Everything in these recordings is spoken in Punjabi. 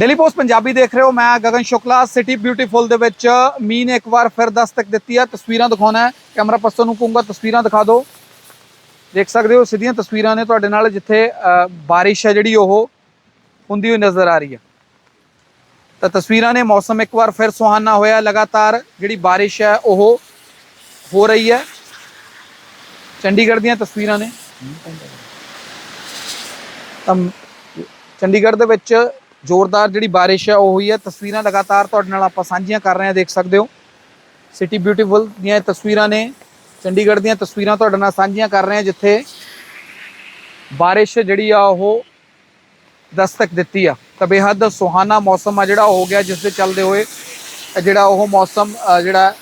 ਡੇਲੀ ਪੋਸਟ ਪੰਜਾਬੀ ਦੇਖ ਰਹੇ ਹੋ। ਮੈਂ ਗਗਨ ਸ਼ੁਕਲਾ ਸਿਟੀ ਬਿਊਟੀਫੁਲ ਦੇ ਵਿੱਚ ਮੀਂਹ ਨੇ ਇੱਕ ਵਾਰ ਫਿਰ ਦਸਤਕ ਦਿੱਤੀ ਹੈ। ਤਸਵੀਰਾਂ ਦਿਖਾਉਣਾ ਹੈ। ਕੈਮਰਾ ਪਰਸਨ ਨੂੰ ਕਹੂੰਗਾ ਤਸਵੀਰਾਂ ਦਿਖਾ ਦਿਓ। ਦੇਖ ਸਕਦੇ ਹੋ ਸਿੱਧੀਆਂ ਤਸਵੀਰਾਂ ਨੇ ਤੁਹਾਡੇ ਨਾਲ ਜਿੱਥੇ ਅ, ਬਾਰਿਸ਼ ਹੈ ਜਿਹੜੀ ਉਹ ਹੁੰਦੀ ਹੋਈ ਨਜ਼ਰ ਆ ਰਹੀ ਹੈ। ਤਾਂ ਤਸਵੀਰਾਂ ਨੇ ਮੌਸਮ ਇੱਕ ਵਾਰ ਫਿਰ ਸੁਹਾਨਾ ਹੋਇਆ ਲਗਾਤਾਰ ਜਿਹੜੀ ਬਾਰਿਸ਼ ਹੈ ਉਹ ਹੋ ਰਹੀ ਹੈ। ਚੰਡੀਗੜ੍ਹ ਦੀਆਂ ਤਸਵੀਰਾਂ ਨੇ। ਤਾਂ ਚੰਡੀਗੜ੍ਹ ਦੇ ਵਿੱਚ ਜ਼ੋਰਦਾਰ ਜਿਹੜੀ ਬਾਰਿਸ਼ ਹੈ, ਉਹ ਹੋਈ ਹੈ। ਤਸਵੀਰਾਂ ਲਗਾਤਾਰ ਤੁਹਾਡੇ ਨਾਲ ਆਪਾਂ ਸਾਂਝੀਆਂ ਕਰ ਰਹੇ ਹਾਂ, ਦੇਖ ਸਕਦੇ ਹੋ। ਸਿਟੀ ਬਿਊਟੀਫੁਲ ਦੀਆਂ ਤਸਵੀਰਾਂ ਨੇ। ਚੰਡੀਗੜ੍ਹ ਦੀਆਂ ਤਸਵੀਰਾਂ ਤੁਹਾਡੇ ਨਾਲ ਸਾਂਝੀਆਂ ਕਰ ਰਹੇ ਹਾਂ, ਜਿੱਥੇ ਬਾਰਿਸ਼ ਜਿਹੜੀ ਆ, ਉਹ ਦਸਤਕ ਦਿੱਤੀ ਆ। ਤਾਂ ਬੇਹੱਦ ਸੁਹਾਨਾ ਮੌਸਮ ਆ ਜਿਹੜਾ, ਉਹ ਹੋ ਗਿਆ ਜਿਸ ਦੇ ਚੱਲਦੇ ਹੋਏ, ਜਿਹੜਾ ਉਹ ਮੌਸਮ ਜਿਹੜਾ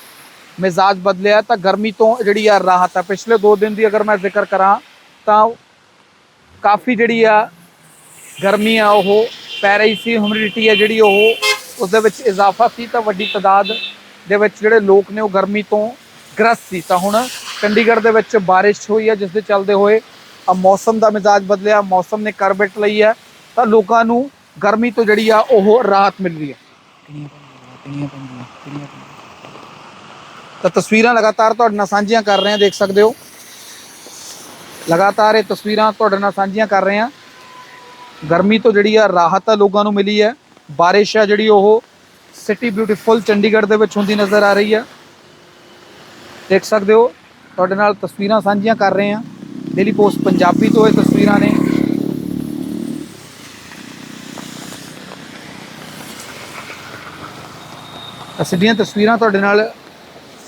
ਮਿਜ਼ਾਜ ਬਦਲਿਆ। ਤਾਂ ਗਰਮੀ ਤੋਂ ਜਿਹੜੀ ਆ, ਰਾਹਤ ਆ। ਪਿਛਲੇ 2 ਦਿਨ ਦੀ ਅਗਰ ਮੈਂ ਜ਼ਿਕਰ ਕਰਾਂ, ਤਾਂ ਕਾਫੀ ਜਿਹੜੀ ਆ, ਗਰਮੀ ਆ, ਉਹ ਪੈ ਰਹੀ ਸੀ ਹਿਊਮਿਡਿਟੀ ਹੈ ਜਿਹੜੀ ਉਹ ਉਸ ਦੇ ਵਿੱਚ ਇਜ਼ਾਫਾ ਸੀ ਤਾਂ ਵੱਡੀ ਤਾਦਾਦ ਦੇ ਵਿੱਚ ਜਿਹੜੇ ਲੋਕ ਨੇ ਉਹ ਗਰਮੀ ਤੋਂ ਗ੍ਰਸਤ ਸੀ। ਤਾਂ ਹੁਣ ਚੰਡੀਗੜ੍ਹ ਦੇ ਵਿੱਚ ਬਾਰਿਸ਼ ਹੋਈ ਹੈ, ਜਿਸ ਦੇ ਚੱਲਦੇ ਹੋਏ ਆ ਮੌਸਮ ਦਾ ਮਿਜ਼ਾਜ ਬਦਲਿਆ, ਮੌਸਮ ਨੇ ਕਰਬਟ ਲਈ ਹੈ, ਤਾਂ ਲੋਕਾਂ ਨੂੰ ਗਰਮੀ ਤੋਂ ਜਿਹੜੀ ਆ ਉਹ ਰਾਹਤ ਮਿਲ ਰਹੀ ਹੈ। ਤਾਂ ਤਸਵੀਰਾਂ ਲਗਾਤਾਰ ਤੁਹਾਡੇ ਨਾਲ ਸਾਂਝੀਆਂ ਕਰ ਰਹੇ ਹਾਂ, ਦੇਖ ਸਕਦੇ ਹੋ। ਲਗਾਤਾਰ ਇਹ ਤਸਵੀਰਾਂ ਤੁਹਾਡੇ ਨਾਲ ਸਾਂਝੀਆਂ ਕਰ ਰਹੇ ਹਾਂ। ਗਰਮੀ ਤੋਂ ਜਿਹੜੀ ਆ ਰਾਹਤ ਆ ਲੋਕਾਂ ਨੂੰ ਮਿਲੀ ਹੈ। ਬਾਰਿਸ਼ ਆ ਜਿਹੜੀ ਉਹ ਸਿਟੀ ਬਿਊਟੀਫੁਲ ਚੰਡੀਗੜ੍ਹ ਦੇ ਵਿੱਚ ਹੁੰਦੀ ਨਜ਼ਰ ਆ ਰਹੀ ਹੈ ਦੇਖ ਸਕਦੇ ਹੋ, ਤੁਹਾਡੇ ਨਾਲ ਤਸਵੀਰਾਂ ਸਾਂਝੀਆਂ ਕਰ ਰਹੇ ਹਾਂ। ਡੇਲੀ ਪੋਸਟ ਪੰਜਾਬੀ ਤੋਂ ਇਹ ਤਸਵੀਰਾਂ ਨੇ। ਸਿੱਧੀਆਂ ਤਸਵੀਰਾਂ ਤੁਹਾਡੇ ਨਾਲ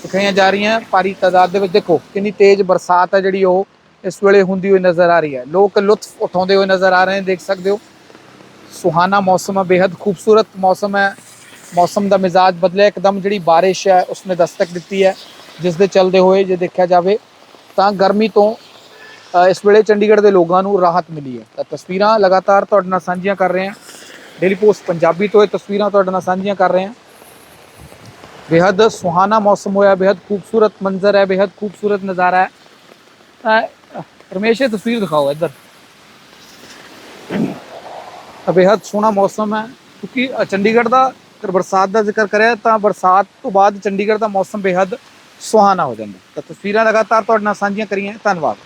ਦਿਖਾਈਆਂ ਜਾ ਰਹੀਆਂ। ਭਾਰੀ ਤਾਦਾਦ ਦੇ ਵਿੱਚ ਦੇਖੋ, ਕਿੰਨੀ ਤੇਜ਼ ਬਰਸਾਤ ਹੈ ਜਿਹੜੀ ਉਹ। ਇਸ ਵੇਲੇ ਹੁੰਦੀ ਹੋਈ ਨਜ਼ਰ ਆ ਰਹੀ ਹੈ। ਲੋਕ ਲੁਤਫ ਉਠਾਉਂਦੇ ਹੋਏ ਨਜ਼ਰ ਆ ਰਹੇ ਨੇ, ਦੇਖ ਸਕਦੇ ਹੋ। ਸੁਹਾਨਾ ਮੌਸਮ ਹੈ, ਬੇਹੱਦ ਖੂਬਸੂਰਤ ਮੌਸਮ ਹੈ। ਮੌਸਮ ਦਾ ਮਿਜ਼ਾਜ ਬਦਲਿਆ, ਇੱਕਦਮ ਜਿਹੜੀ بارش ਹੈ, ਉਸਨੇ ਦਸਤਕ ਦਿੱਤੀ ਹੈ, ਜਿਸ ਦੇ ਚਲਦੇ ਹੋਏ ਜੇ ਦੇਖਿਆ ਜਾਵੇ ਤਾਂ ਗਰਮੀ ਤੋਂ ਇਸ ਵੇਲੇ ਚੰਡੀਗੜ੍ਹ ਦੇ ਲੋਕਾਂ ਨੂੰ ਰਾਹਤ ਮਿਲੀ ਹੈ। ਤਾਂ ਤਸਵੀਰਾਂ ਲਗਾਤਾਰ ਤੁਹਾਡੇ ਨਾਲ ਸਾਂਝੀਆਂ ਕਰ ਰਹੇ ਹਾਂ। ਡੇਲੀ ਪੋਸਟ ਪੰਜਾਬੀ ਤੋਂ ਇਹ ਤਸਵੀਰਾਂ ਤੁਹਾਡੇ ਨਾਲ ਸਾਂਝੀਆਂ ਕਰ ਰਹੇ ਹਾਂ। ਬੇਹੱਦ ਸੁਹਾਨਾ ਮੌਸਮ ਹੋਇਆ, ਬੇਹੱਦ ਖੂਬਸੂਰਤ ਮੰਜ਼ਰ ਹੈ, ਬੇਹੱਦ ਖੂਬਸੂਰਤ ਨਜ਼ਾਰਾ ਹੈ। ਰਮੇਸ਼ ਇਹ ਤਸਵੀਰ ਦਿਖਾਓ ਇੱਧਰ। ਅਬੇਹਦ ਸੋਹਣਾ ਮੌਸਮ ਹੈ, ਕਿਉਂਕਿ ਚੰਡੀਗੜ੍ਹ ਦਾ ਅਗਰ ਬਰਸਾਤ ਦਾ ਜ਼ਿਕਰ ਕਰਿਆ ਤਾਂ ਬਰਸਾਤ ਤੋਂ ਬਾਅਦ ਚੰਡੀਗੜ੍ਹ ਦਾ ਮੌਸਮ ਬੇਹੱਦ ਸੁਹਾਣਾ ਹੋ ਜਾਂਦਾ। ਤਾਂ ਤਸਵੀਰਾਂ ਲਗਾਤਾਰ ਤੁਹਾਡੇ ਨਾਲ ਸਾਂਝੀਆਂ ਕਰੀਆਂ, ਧੰਨਵਾਦ।